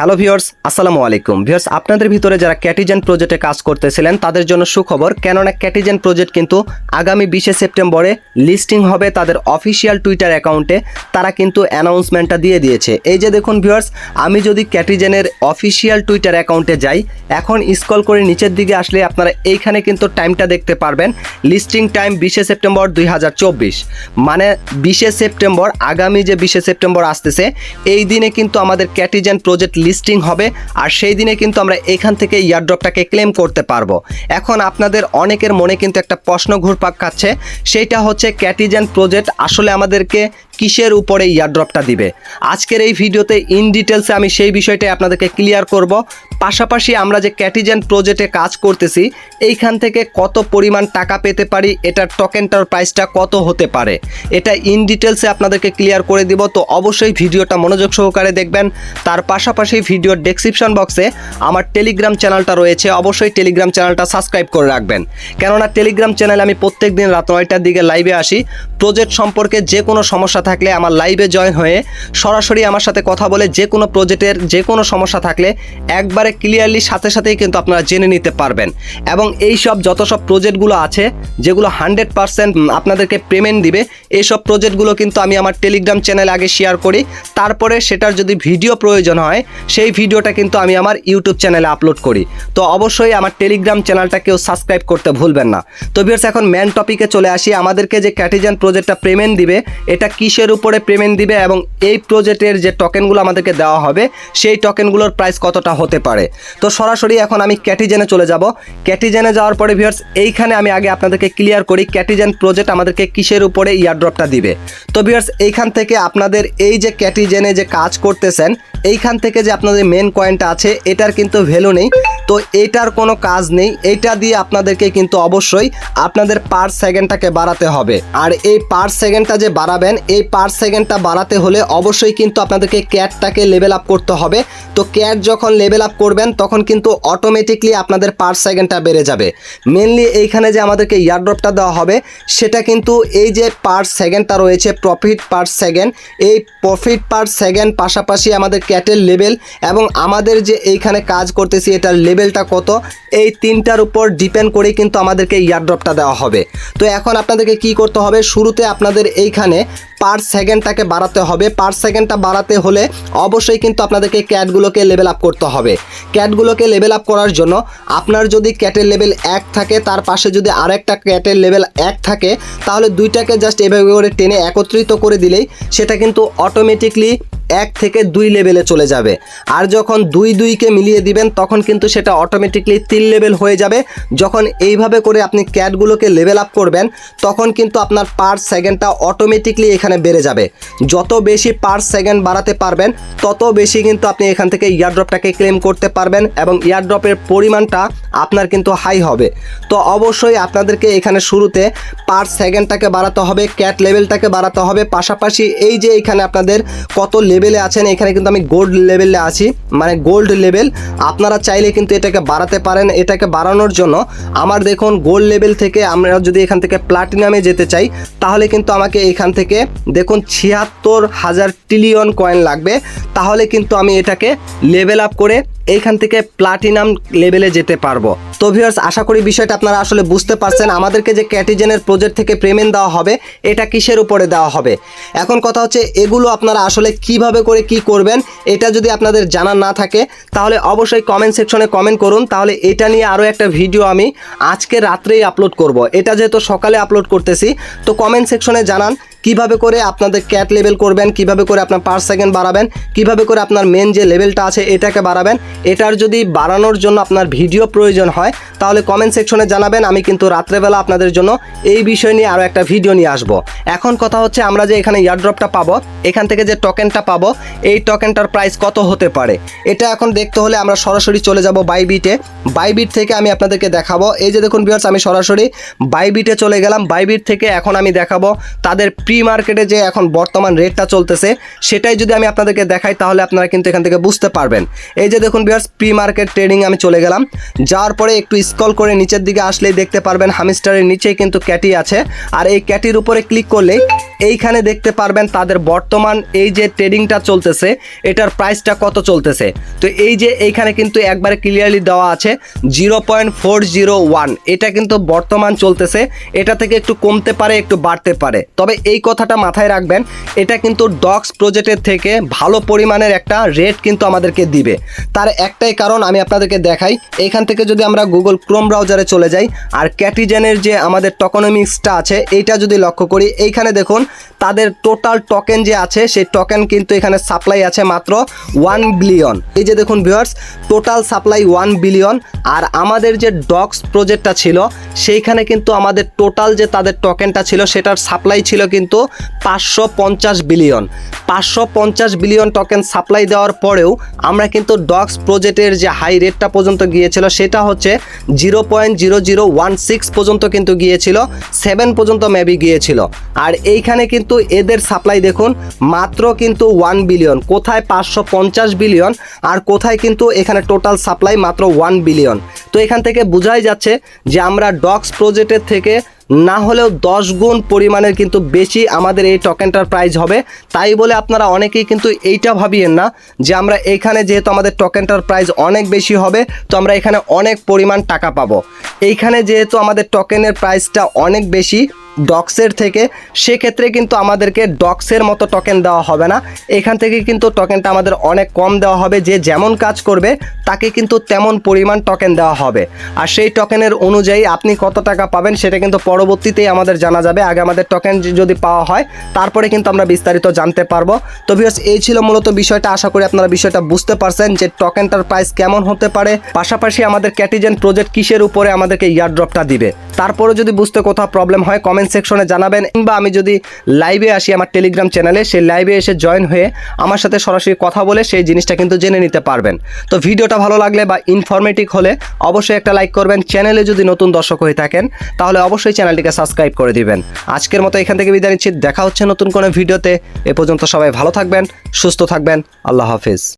Hello viewers, আসসালামু আলাইকুম। Viewers, আপনাদের ভিতরে যারা ক্যাটিজেন প্রজেক্টে কাজ করতেছিলেন, তাদের জন্য সুখবর, কেননা ক্যাটিজেন প্রজেক্ট কিন্তু আগামী বিশে সেপ্টেম্বরে লিস্টিং হবে তাদের অফিসিয়াল টুইটার অ্যাকাউন্টে তারা কিন্তু অ্যানাউন্সমেন্টটা দিয়ে দিয়েছে। এই যে দেখুন ভিউয়ার্স, আমি যদি ক্যাটিজেনের অফিসিয়াল টুইটার অ্যাকাউন্টে যাই, এখন স্ক্রল করে নিচের দিকে আসলে আপনারা এইখানে কিন্তু টাইমটা দেখতে পারবেন। লিস্টিং টাইম বিশে সেপ্টেম্বর দুই হাজার চব্বিশ। মানে বিশে সেপ্টেম্বর, আগামী যে বিশে সেপ্টেম্বর আসতেছে, এই দিনে কিন্তু আমাদের ক্যাটিজেন প্রজেক্ট লিস্টিং হবে, আর সেই দিনে কিন্তু আমরা এখান থেকে ইয়ারড্রপটাকে ক্লেম করতে পারব। এখন আপনাদের অনেকের মনে কিন্তু একটা প্রশ্ন ঘুরপাক খাচ্ছে, সেইটা হচ্ছে ক্যাটিজেন প্রজেক্ট আসলে আমাদেরকে কিসের উপরে ইয়ারড্রপটা দিবে? আজকের এই ভিডিওতে ইন ডিটেলসে আমি সেই বিষয়টাই আপনাদেরকে ক্লিয়ার করব। পাশাপাশি আমরা যে ক্যাটিজেন প্রজেক্টে কাজ করতেছি, এইখান থেকে কত পরিমাণ টাকা পেতে পারি, এটার টোকেনটার প্রাইসটা কত হতে পারে, এটা ইন ডিটেলসে আপনাদেরকে ক্লিয়ার করে দিব। তো অবশ্যই ভিডিওটা মনোযোগ সহকারে দেখবেন। তার পাশাপাশি ভিডিওর ডেসক্রিপশন বক্সে আমার টেলিগ্রাম চ্যানেলটা রয়েছে, অবশ্যই টেলিগ্রাম চ্যানেলটা সাবস্ক্রাইব করে রাখবেন। কেননা টেলিগ্রাম চ্যানেলে আমি প্রত্যেক দিন রাত নয়টার দিকে লাইভে আসি। প্রজেক্ট সম্পর্কে যে কোনো সমস্যা থাকলে আমার লাইভে জয়েন হয়ে সরাসরি আমার সাথে কথা বলে যে কোনো প্রজেক্টের যে কোনো সমস্যা থাকলে একবারে ক্লিয়ারলি সাথে সাথেই কিন্তু আপনারা জেনে নিতে পারবেন। এবং এই সব যত সব প্রজেক্টগুলো আছে, যেগুলো হান্ড্রেড পারসেন্ট আপনাদেরকে পেমেন্ট দিবে এইসব প্রজেক্টগুলো কিন্তু আমি আমার টেলিগ্রাম চ্যানেলে আগে শেয়ার করি। তারপরে সেটার যদি ভিডিও প্রয়োজন হয়, সেই ভিডিওটা কিন্তু আমি আমার ইউটিউব চ্যানেলে আপলোড করি। তো অবশ্যই আমার টেলিগ্রাম চ্যানেলটা কেউ সাবস্ক্রাইব করতে ভুলবেন না। তো ভিউয়ার্স এখন ম্যান টপিকে চলে আসি। আমাদেরকে যে ক্যাটিজান প্রজেক্টটা পেমেন্ট দিবে, এটা কিসের উপরে পেমেন্ট দিবে এবং এই প্রজেক্টের যে টোকেনগুলো আমাদেরকে দেওয়া হবে, সেই টোকেনগুলোর প্রাইস কতটা হতে পারে? তো সরাসরি এখন আমি ক্যাটিজেনে চলে যাব। ক্যাটিজেনে যাওয়ার পরে ভিউয়ার্স এইখানে আমি আগে আপনাদেরকে ক্লিয়ার করি ক্যাটিজেন প্রজেক্ট আমাদেরকে কিসের উপরে ইয়ারড্রপটা দিবে। তো ভিউয়ার্স এইখান থেকে আপনাদের এই যে ক্যাটিজেনে যে কাজ করতেছেন, এইখান থেকে যে আপনাদের মেন কয়েনটা আছে, এটার কিন্তু ভ্যালু নেই। তো এটার কোনো কাজ নেই। এটা দিয়ে আপনাদেরকে কিন্তু অবশ্যই আপনাদের পার সেকেন্ডটাকে বাড়াতে হবে। আর এই পার সেকেন্ডটা যে বাড়াবেন, এই পার সেকেন্ডটা বাড়াতে হলে অবশ্যই কিন্তু আপনাদেরকে ক্যাটটাকে লেভেল আপ করতে হবে। তো ক্যাট যখন লেভেল আপ করবেন, তখন কিন্তু অটোমেটিকলি আপনাদের পার সেকেন্ডটা বেড়ে যাবে। মেনলি এইখানে যে আমাদেরকে ইয়ারড্রপটা দেওয়া হবে, সেটা কিন্তু এই যে পার সেকেন্ডটা রয়েছে প্রফিট পার সেকেন্ড এই প্রফিট পার সেকেন্ড পাশাপাশি আমাদের ক্যাটের লেভেল এবং আমাদের যে এইখানে কাজ করতেছি, এটার লেভেলটা কত, এই তিনটার উপর ডিপেন্ড করেই কিন্তু আমাদেরকে ইয়ারড্রপটা দেওয়া হবে। তো এখন আপনাদেরকে কি করতে হবে, শুরুতে আপনাদের এইখানে পার সেকেন্ডটাকে বাড়াতে হবে। পার সেকেন্ডটা বাড়াতে হলে অবশ্যই কিন্তু আপনাদেরকে ক্যাটগুলোকে লেভেল আপ করতে হবে। ক্যাটগুলোকে লেভেল আপ করার জন্য আপনার যদি ক্যাটের লেভেল এক থাকে, তার পাশে যদি আরেকটা ক্যাটের লেভেল এক থাকে, তাহলে দুইটাকে জাস্ট এভাবে করে টেনে একত্রিত করে দিলেই সেটা কিন্তু অটোমেটিকলি এক থেকে দুই লেভেলে চলে যাবে। আর যখন দুই দুইকে মিলিয়ে দিবেন, তখন কিন্তু সেটা অটোমেটিকলি তিন লেভেল হয়ে যাবে। যখন এইভাবে করে আপনি ক্যাটগুলোকে লেভেল আপ করবেন, তখন কিন্তু আপনার পার সেকেন্ডটা অটোমেটিকলি এখানে বেড়ে যাবে। যত বেশি পার সেকেন্ড বাড়াতে পারবেন, তত বেশি কিন্তু আপনি এখান থেকে ইয়ারড্রপটাকে ক্লেম করতে পারবেন এবং ইয়ারড্রপের পরিমাণটা আপনার কিন্তু হাই হবে। তো অবশ্যই আপনাদেরকে এখানে শুরুতে পার সেকেন্ডটাকে বাড়াতে হবে ক্যাট লেভেলটাকে বাড়াতে হবে। পাশাপাশি এই যে এখানে আপনাদের কত লেভেলে আছেন, এখানে কিন্তু আমি গোল্ড লেভেলে আছি মানে গোল্ড লেভেল আপনারা চাইলে কিন্তু এটাকে বাড়াতে পারেন, এটাকে বাড়ানোর জন্য। আমার দেখুন গোল্ড লেভেল থেকে আমরা যদি এখান থেকে প্লাটিনামে যেতে চাই, তাহলে কিন্তু আমাকে এখান থেকে দেখুন ছিয়াত্তর হাজার ট্রিলিয়ন কয়েন লাগবে। তাহলে কিন্তু আমি এটাকে লেভেল আপ করে এইখান থেকে প্লাটিনাম লেভেলে যেতে পারব। তো ভিউয়ার্স আশা করি বিষয়টা আপনারা আসলে বুঝতে পারছেন। আমাদেরকে যে ক্যাটিজেনের প্রজেক্ট থেকে পেমেন্ট দেওয়া হবে, এটা কিসের উপরে দেওয়া হবে? এখন কথা হচ্ছে, এগুলো আপনারা আসলে কীভাবে করে কি করবেন, এটা যদি আপনাদের জানা না থাকে, তাহলে অবশ্যই কমেন্ট সেকশনে কমেন্ট করুন। তাহলে এটা নিয়ে আরও একটা ভিডিও আমি আজকে রাত্রেই আপলোড করব। এটা যেহেতু সকালে আপলোড করতেছি, তো কমেন্ট সেকশনে জানান কীভাবে করে আপনাদের ক্যাট লেভেল করবেন, কীভাবে করে আপনার পার সেকেন্ড বাড়াবেন, কীভাবে করে আপনার মেন যে লেভেলটা আছে এটাকে বাড়াবেন, এটার যদি বাড়ানোর জন্য আপনার ভিডিও প্রয়োজন হয়, তাহলে কমেন্ট সেকশনে জানাবেন, আমি কিন্তু রাত্রেবেলা আপনাদের জন্য এই বিষয় নিয়ে আরও একটা ভিডিও নিয়ে আসব। এখন কথা হচ্ছে আমরা যে এখানে ইয়ারড্রপটা পাবো, এখান থেকে যে টোকেনটা পাবো, এই টোকেনটার প্রাইস কত হতে পারে? এটা এখন দেখতে হলে আমরা সরাসরি চলে যাব বাইবিটে বাইবিট থেকে আমি আপনাদেরকে দেখাবো। এই যে দেখুন ভিউয়ার্স আমি সরাসরি বাইবিটে চলে গেলাম। বাইবিট থেকে এখন আমি দেখাবো তাদের প্রি মার্কেটে যে এখন বর্তমান রেটটা চলতেছে, সেটাই যদি আমি আপনাদেরকে দেখাই, তাহলে আপনারা কিন্তু এখান থেকে বুঝতে পারবেন। এই যে দেখুন বিয়ার্স প্রি মার্কেট ট্রেডিং আমি চলে গেলাম। যাওয়ার পরে একটু স্কল করে নিচের দিকে আসলেই দেখতে পারবেন হামিস্টারের নিচেই কিন্তু ক্যাটি আছে। আর এই ক্যাটির উপরে ক্লিক করলে এইখানে দেখতে পারবেন তাদের বর্তমান এই যে ট্রেডিংটা চলতেছে, এটার প্রাইসটা কত চলতেছে। তো এই যে এইখানে কিন্তু একবারে ক্লিয়ারলি দেওয়া আছে zero point four zero one এটা কিন্তু বর্তমান চলতেছে, এটা থেকে একটু কমতে পারে, একটু বাড়তে পারে। তবে এই কথাটা মাথায় রাখবেন, এটা কিন্তু ডক্স প্রজেক্টের থেকে ভালো পরিমাণের একটা রেট কিন্তু আমাদেরকে দিবে। তার একটাই কারণ আমি আপনাদেরকে দেখাই এইখান থেকে যদি আমরা গুগল ক্রোম ব্রাউজারে চলে যাই, আর ক্যাটিজেনের যে আমাদের টকোনমিক্সটা আছে, এইটা যদি লক্ষ্য করি, এইখানে দেখুন, তাদের টোটাল টকেন যে আছে, সেই টকেন কিন্তু এখানে সাপ্লাই আছে মাত্র ওয়ান বিলিয়ন। এই যে দেখুন viewers, total supply one billion, আর আমাদের যে ডক্স প্রজেক্টটা ছিল, সেইখানে কিন্তু আমাদের টোটাল যে তাদের টোকেনটা ছিল, সেটার সাপ্লাই ছিল কিন্তু পাঁচশো পঞ্চাশ বিলিয়ন। পাঁচশো পঞ্চাশ বিলিয়ন টোকেন সাপ্লাই দেওয়ার পরেও আমরা কিন্তু ডক্স প্রজেক্টের যে হাই রেটটা পর্যন্ত গিয়েছিল, সেটা হচ্ছে zero point zero zero one six পর্যন্ত কিন্তু গিয়েছিল সেভেন পর্যন্ত মেবি গিয়েছিল। আর এইখানে কিন্তু এদের সাপ্লাই দেখুন, মাত্র কিন্তু ওয়ান বিলিয়ন কোথায় পাঁচশো পঞ্চাশ বিলিয়ন আর কোথায় কিন্তু এখানে টোটাল সাপ্লাই মাত্র ওয়ান বিলিয়ন তো এখান থেকে বোঝাই যাচ্ছে যে আমরা ডক্স প্রজেক্টের থেকে না হলেও দশ গুণ পরিমাণের কিন্তু বেশি আমাদের এই টোকেনটার প্রাইস হবে। তাই বলে আপনারা অনেকেই কিন্তু এইটা ভাবিয়েন না যে আমরা এখানে যেহেতু আমাদের টোকেনটার প্রাইস অনেক বেশি হবে, তো আমরা এখানে অনেক পরিমাণ টাকা পাবো। এইখানে যেহেতু আমাদের টোকেনের প্রাইসটা অনেক বেশি ডক্সের থেকে, সেক্ষেত্রে কিন্তু আমাদেরকে ডক্সের মতো টোকেন দেওয়া হবে না। এখান থেকে কিন্তু টোকেনটা আমাদের অনেক কম দেওয়া হবে, যে যেমন কাজ করবে, তাকে কিন্তু তেমন পরিমাণ টোকেন দেওয়া হবে। আর সেই টোকেনের অনুযায়ী আপনি কত টাকা পাবেন, সেটা কিন্তু পরবর্তীতেই আমাদের জানা যাবে। আগে আমাদের টোকেন যদি পাওয়া হয়, তারপরে কিন্তু আমরা বিস্তারিত জানতে পারব। তো ভিউয়ার্স এই ছিল মূলত বিষয়টা। আশা করি আপনারা বিষয়টা বুঝতে পারছেন যে টোকেনটার প্রাইস কেমন হতে পারে। পাশাপাশি আমাদের ক্যাটিজেন প্রজেক্ট কিসের উপরে আমাদেরকে ইয়ার ড্রপটা দিবে? তারপরে যদি বুঝতে কোথাও প্রবলেম হয় কমেন্ট সেকশনে জানাবেন, কিংবা আমি যদি লাইভে আসি আমার টেলিগ্রাম চ্যানেলে সেই লাইভে এসে জয়েন হয়ে আমার সাথে সরাসরি কথা বলে সেই জিনিসটা কিন্তু জেনে নিতে পারবেন। তো ভিডিওটা ভালো লাগলে বা ইনফরমেটিভ হলে অবশ্যই একটা লাইক করবেন। চ্যানেলে যদি নতুন দর্শক হয়ে থাকেন, তাহলে অবশ্যই চ্যানেলটিকে সাবস্ক্রাইব করে দিবেন। আজকের মতো এখান থেকে বিদায় নিচ্ছি। দেখা হচ্ছে নতুন কোনো ভিডিওতে। এ পর্যন্ত সবাই ভালো থাকবেন, সুস্থ থাকবেন। আল্লাহ হাফিজ।